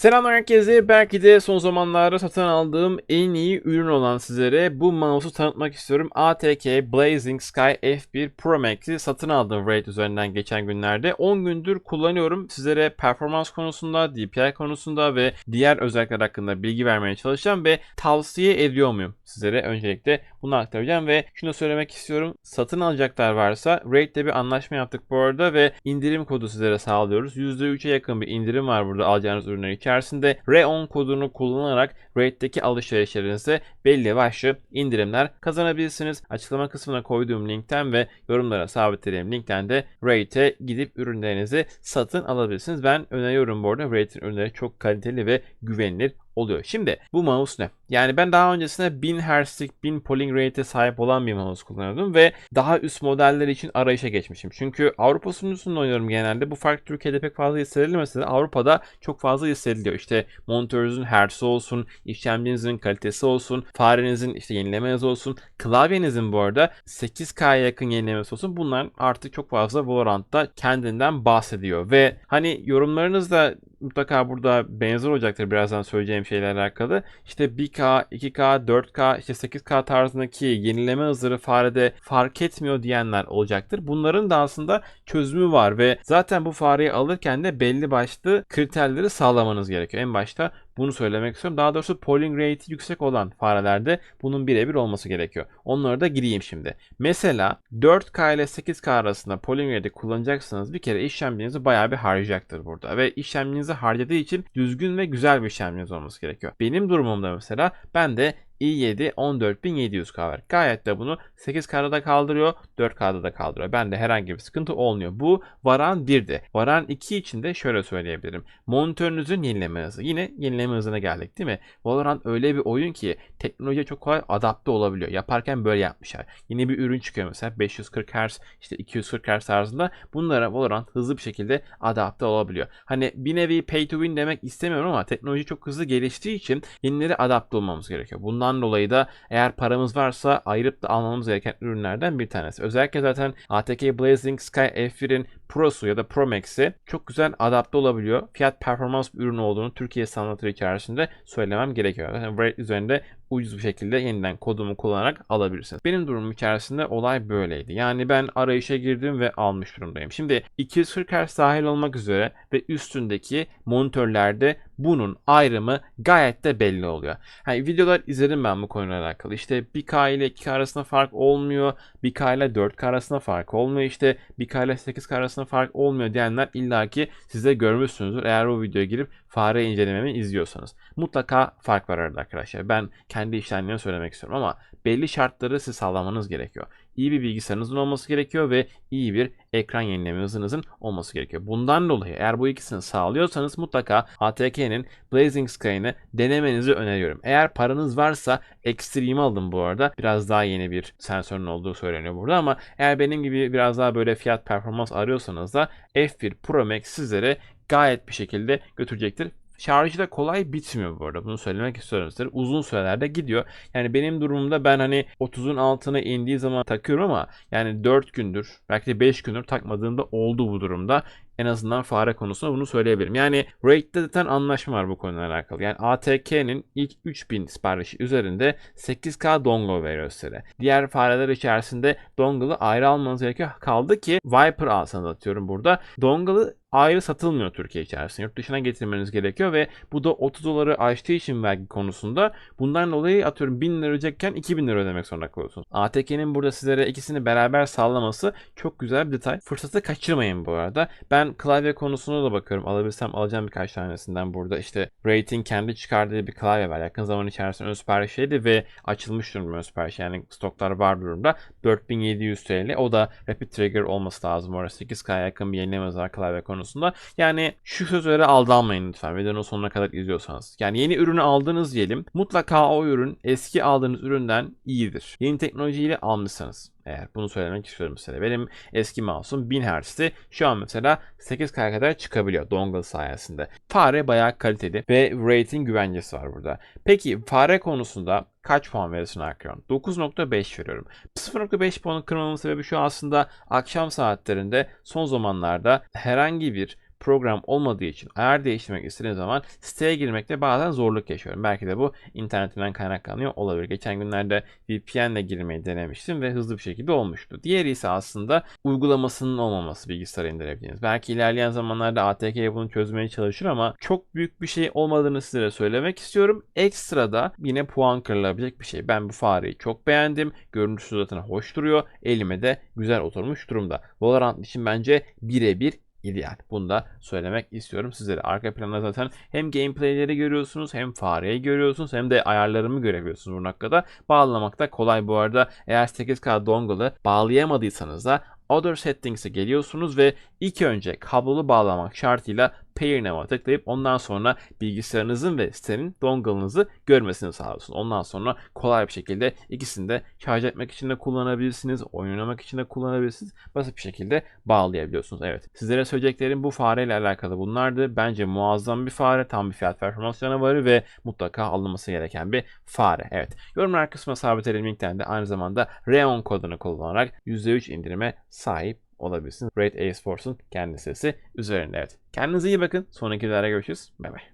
Selam herkese. Belki de son zamanlarda satın aldığım en iyi ürün olan sizlere bu mouse'u tanıtmak istiyorum. ATK Blazing Sky F1 Pro Max'i satın aldım Raid üzerinden geçen günlerde. 10 gündür kullanıyorum. Sizlere performans konusunda, DPI konusunda ve diğer özellikler hakkında bilgi vermeye çalışacağım ve tavsiye ediyor muyum sizlere? Öncelikle bunu aktaracağım ve şunu söylemek istiyorum. Satın alacaklar varsa Raid'de bir anlaşma yaptık bu arada ve indirim kodu sizlere sağlıyoruz. %3'e yakın bir indirim var burada alacağınız ürünler içerisinde. REON kodunu kullanarak Raid'deki alışverişlerinizde belli başlı indirimler kazanabilirsiniz. Açıklama kısmına koyduğum linkten ve yorumlara sabitlediğim linkten de Raid'e gidip ürünlerinizi satın alabilirsiniz. Ben öneriyorum bu arada. Raid'in ürünleri çok kaliteli ve güvenilir oluyor. Şimdi bu mouse ne? Yani ben daha öncesinde 1000 Hz'lik 1000 polling rate'e sahip olan bir mouse kullanıyordum ve daha üst modeller için arayışa geçmişim. Çünkü Avrupa sunucusunda oynuyorum genelde. Bu fark Türkiye'de pek fazla hissedilmese de Avrupa'da çok fazla hissediliyor. İşte monitörünüzün hertz'i olsun, işlemcinizin kalitesi olsun, farenizin işte yenileme hızı olsun, klavyenizin bu arada 8K'ya yakın yenilemesi olsun. Bunlar artık çok fazla Valorant'ta kendinden bahsediyor ve hani yorumlarınız da mutlaka burada benzer olacaktır birazdan söyleyeceğim şeylerle alakalı. İşte 1K, 2K, 4K, işte 8K tarzındaki yenileme hızları farede fark etmiyor diyenler olacaktır. Bunların da aslında çözümü var ve zaten bu fareyi alırken de belli başlı kriterleri sağlamanız gerekiyor. En başta bunu söylemek istiyorum. Daha doğrusu polling rate'i yüksek olan farelerde bunun birebir olması gerekiyor. Onlara da gireyim şimdi. Mesela 4K ile 8K arasında polling rate'i kullanacaksınız. Bir kere işlemcinizi bayağı bir harcayacaktır burada. Ve işlemcinizi harcadığı için düzgün ve güzel bir işlemciniz olması gerekiyor. Benim durumumda mesela ben de i7 14700K var. Gayet de bunu 8K'da da kaldırıyor, 4K'da da kaldırıyor. Bende herhangi bir sıkıntı olmuyor. Bu Varan 1'di. Varan 2 için de şöyle söyleyebilirim. Monitörünüzün yenileme hızı. Yine yenileme hızına geldik değil mi? Valorant öyle bir oyun ki teknolojiye çok kolay adapte olabiliyor. Yaparken böyle yapmışlar. Yeni bir ürün çıkıyor mesela 540 Hz, işte 240 Hz tarzında. Bunlara Valorant hızlı bir şekilde adapte olabiliyor. Hani bir nevi pay to win demek istemiyorum ama teknoloji çok hızlı geliştiği için yenileri adapte olmamız gerekiyor. Bundan Bundan dolayı da eğer paramız varsa ayırıp da almamız gereken ürünlerden bir tanesi. Özellikle zaten ATK Blazing Sky F1'in Pro'su ya da Pro Max'i çok güzel adapte olabiliyor. Fiyat performans bir ürün olduğunu Türkiye standartları içerisinde söylemem gerekiyor. Yani üzerinde ucuz bir şekilde yeniden kodumu kullanarak alabilirsiniz. Benim durumum içerisinde olay böyleydi. Yani ben arayışa girdim ve almış durumdayım. Şimdi 240 Hz dahil olmak üzere ve üstündeki monitörlerde bunun ayrımı gayet de belli oluyor. Yani videolar izledim ben bu konuyla alakalı. İşte 1K ile 2K arasında fark olmuyor. 1K ile 4K arasında fark olmuyor. İşte 1K ile 8K arasında fark olmuyor diyenler illaki size görmüşsünüzdür. Eğer o videoya girip fare incelememi izliyorsanız. Mutlaka fark var arada arkadaşlar. Ben kendi işlemlerimi söylemek istiyorum ama belli şartları siz sağlamanız gerekiyor. İyi bir bilgisayarınızın olması gerekiyor ve iyi bir ekran yenileme hızınızın olması gerekiyor. Bundan dolayı eğer bu ikisini sağlıyorsanız mutlaka ATK'nin Blazing Sky'ını denemenizi öneriyorum. Eğer paranız varsa Extreme aldım bu arada. Biraz daha yeni bir sensörün olduğu söyleniyor burada ama eğer benim gibi biraz daha böyle fiyat performans arıyorsanız da F1 Pro Max sizlere gayet bir şekilde götürecektir. Şarjı da kolay bitmiyor bu arada. Bunu söylemek istiyorum size. Uzun sürelerde gidiyor. Yani benim durumumda ben hani 30'un altına indiği zaman takıyorum ama yani 4 gündür belki de 5 gündür takmadığımda oldu bu durumda. En azından fare konusunda bunu söyleyebilirim. Yani Raid'de zaten anlaşma var bu konuyla alakalı. Yani ATK'nin ilk 3000 siparişi üzerinde 8K dongle veriyor size. Diğer fareler içerisinde dongle'ı ayrı almanız gerekiyor. Kaldı ki Viper alsanız atıyorum burada. Dongle'ı ayrı satılmıyor Türkiye içerisinde. Yurt dışına getirmeniz gerekiyor ve bu da 30 doları aştığı için vergi konusunda bundan dolayı atıyorum 1000 lira ödeyecekken 2000 lira ödemek zorunda kalıyorsunuz. ATK'nin burada sizlere ikisini beraber sağlaması çok güzel bir detay. Fırsatı kaçırmayın bu arada. Ben klavye konusuna da bakıyorum. Alabilsem alacağım birkaç tanesinden burada. İşte Rating kendi çıkardığı bir klavye var. Yakın zaman içerisinde ön siparişiydi ve açılmış durumda ön sipariş. Yani stoklar var durumda. 4700 TL. O da Rapid Trigger olması lazım. Orası 8K yakın bir yenileme var klavye konusunda. Yani şu sözlere aldanmayın lütfen. Videonun sonuna kadar izliyorsanız. Yani yeni ürünü aldınız diyelim. Mutlaka o ürün eski aldığınız üründen iyidir. Yeni teknolojiyle almışsanız eğer bunu söylemek istiyorum size. Benim eski mouse'um 1000 Hz'ti. Şu an mesela 8K kadar çıkabiliyor dongle sayesinde. Fare bayağı kaliteli ve rating güvencesi var burada. Peki fare konusunda kaç puan verirsin Akron? 9.5 veriyorum. 0.5 puanı kırmamın sebebi şu aslında akşam saatlerinde son zamanlarda herhangi bir program olmadığı için ayar değiştirmek istediğim zaman siteye girmekte bazen zorluk yaşıyorum. Belki de bu internetimden kaynaklanıyor olabilir. Geçen günlerde VPN ile girmeyi denemiştim ve hızlı bir şekilde olmuştu. Diğeri ise aslında uygulamasının olmaması bilgisayara indirebildiğiniz. Belki ilerleyen zamanlarda ATK bunu çözmeye çalışır ama çok büyük bir şey olmadığını size söylemek istiyorum. Ekstra da yine puan kırılabilecek bir şey. Ben bu fareyi çok beğendim. Görüntüsü zaten hoş duruyor. Elime de güzel oturmuş durumda. Valorant için bence birebir ideal. Bunu da söylemek istiyorum sizlere. Arka planda zaten hem gameplayleri görüyorsunuz hem fareyi görüyorsunuz hem de ayarlarımı görebiliyorsunuz bu noktada. Bağlamak da kolay bu arada. Eğer 8K dongle'ı bağlayamadıysanız da Other Settings'e geliyorsunuz ve ilk önce kablolu bağlamak şartıyla Pair Now'a tıklayıp ondan sonra bilgisayarınızın ve sitenin dongle'ınızı görmesini sağlıyorsunuz. Ondan sonra kolay bir şekilde ikisini de şarj etmek için de kullanabilirsiniz, oynamak için de kullanabilirsiniz. Basit bir şekilde bağlayabiliyorsunuz. Evet. Sizlere söyleyeceklerim bu fareyle alakalı bunlardı. Bence muazzam bir fare, tam bir fiyat performans canavarı ve mutlaka alınması gereken bir fare. Evet. Yorumlar kısmına sabitlerim linkten de aynı zamanda Reon kodunu kullanarak %3 indirime sahip olabilirsiniz. Raid Ace Force'un kendi sesi üzerinde. Evet. Kendinize iyi bakın. Sonraki videolarda görüşürüz. Bay bay.